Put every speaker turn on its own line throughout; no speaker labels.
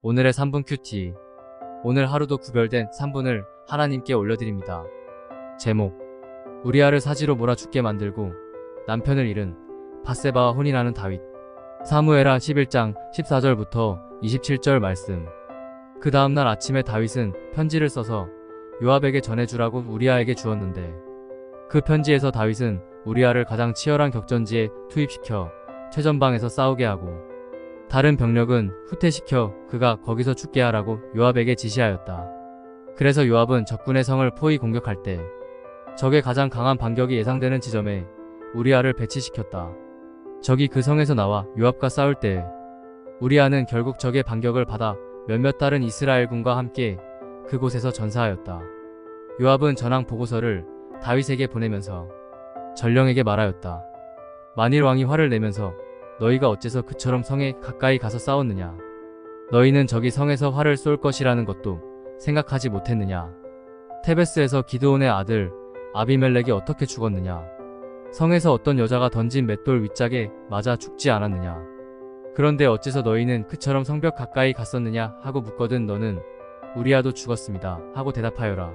오늘의 3분 큐티. 오늘 하루도 구별된 3분을 하나님께 올려드립니다. 제목. 우리아를 사지로 몰아 죽게 만들고 남편을 잃은 바세바와 혼인하는 다윗. 사무엘하 11장 14절부터 27절 말씀. 그 다음날 아침에 다윗은 편지를 써서 요압에게 전해주라고 우리아에게 주었는데 그 편지에서 다윗은 우리아를 가장 치열한 격전지에 투입시켜 최전방에서 싸우게 하고 다른 병력은 후퇴시켜 그가 거기서 죽게 하라고 요압에게 지시하였다. 그래서 요압은 적군의 성을 포위 공격할 때 적의 가장 강한 반격이 예상되는 지점에 우리아를 배치시켰다. 적이 그 성에서 나와 요압과 싸울 때 우리아는 결국 적의 반격을 받아 몇몇 다른 이스라엘군과 함께 그곳에서 전사하였다. 요압은 전황 보고서를 다윗에게 보내면서 전령에게 말하였다. 만일 왕이 화를 내면서 너희가 어째서 그처럼 성에 가까이 가서 싸웠느냐? 너희는 저기 성에서 활을 쏠 것이라는 것도 생각하지 못했느냐? 테베스에서 기드온의 아들 아비멜렉이 어떻게 죽었느냐? 성에서 어떤 여자가 던진 맷돌 윗짝에 맞아 죽지 않았느냐? 그런데 어째서 너희는 그처럼 성벽 가까이 갔었느냐 하고 묻거든 너는 우리아도 죽었습니다 하고 대답하여라.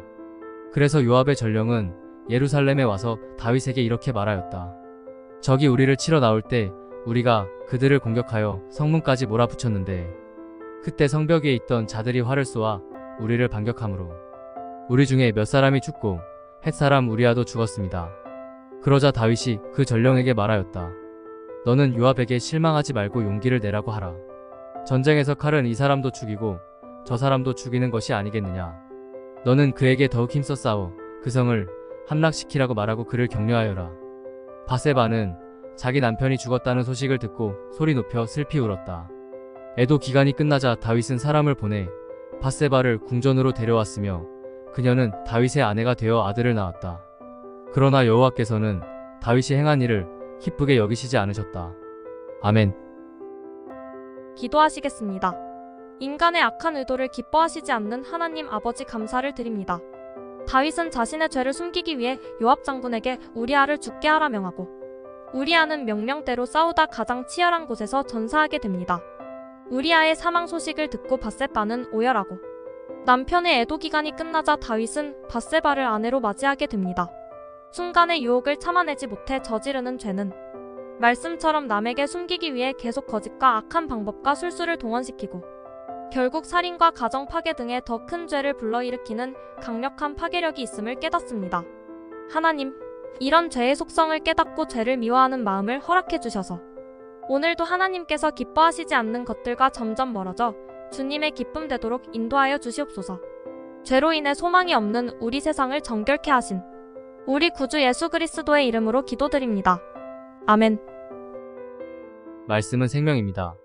그래서 요압의 전령은 예루살렘에 와서 다윗에게 이렇게 말하였다. 적이 우리를 치러 나올 때 우리가 그들을 공격하여 성문까지 몰아붙였는데 그때 성벽 위에 있던 자들이 활을 쏘아 우리를 반격함으로 우리 중에 몇 사람이 죽고 햇사람 우리아도 죽었습니다. 그러자 다윗이 그 전령에게 말하였다. 너는 요압에게 실망하지 말고 용기를 내라고 하라. 전쟁에서 칼은 이 사람도 죽이고 저 사람도 죽이는 것이 아니겠느냐. 너는 그에게 더욱 힘써 싸워 그 성을 함락시키라고 말하고 그를 격려하여라. 바세바는 자기 남편이 죽었다는 소식을 듣고 소리 높여 슬피 울었다. 애도 기간이 끝나자 다윗은 사람을 보내 바세바를 궁전으로 데려왔으며 그녀는 다윗의 아내가 되어 아들을 낳았다. 그러나 여호와께서는 다윗이 행한 일을 기쁘게 여기시지 않으셨다. 아멘.
기도하시겠습니다. 인간의 악한 의도를 기뻐하시지 않는 하나님 아버지 감사를 드립니다. 다윗은 자신의 죄를 숨기기 위해 요압 장군에게 우리아를 죽게 하라 명하고 우리아는 명령대로 싸우다 가장 치열한 곳에서 전사하게 됩니다. 우리아의 사망 소식을 듣고 바세바는 오열하고 남편의 애도 기간이 끝나자 다윗은 바세바를 아내로 맞이하게 됩니다. 순간의 유혹을 참아내지 못해 저지르는 죄는 말씀처럼 남에게 숨기기 위해 계속 거짓과 악한 방법과 술수를 동원시키고 결국 살인과 가정 파괴 등의 더 큰 죄를 불러일으키는 강력한 파괴력이 있음을 깨닫습니다. 하나님, 이런 죄의 속성을 깨닫고 죄를 미워하는 마음을 허락해 주셔서 오늘도 하나님께서 기뻐하시지 않는 것들과 점점 멀어져 주님의 기쁨 되도록 인도하여 주시옵소서. 죄로 인해 소망이 없는 우리 세상을 정결케 하신 우리 구주 예수 그리스도의 이름으로 기도드립니다. 아멘.
말씀은 생명입니다.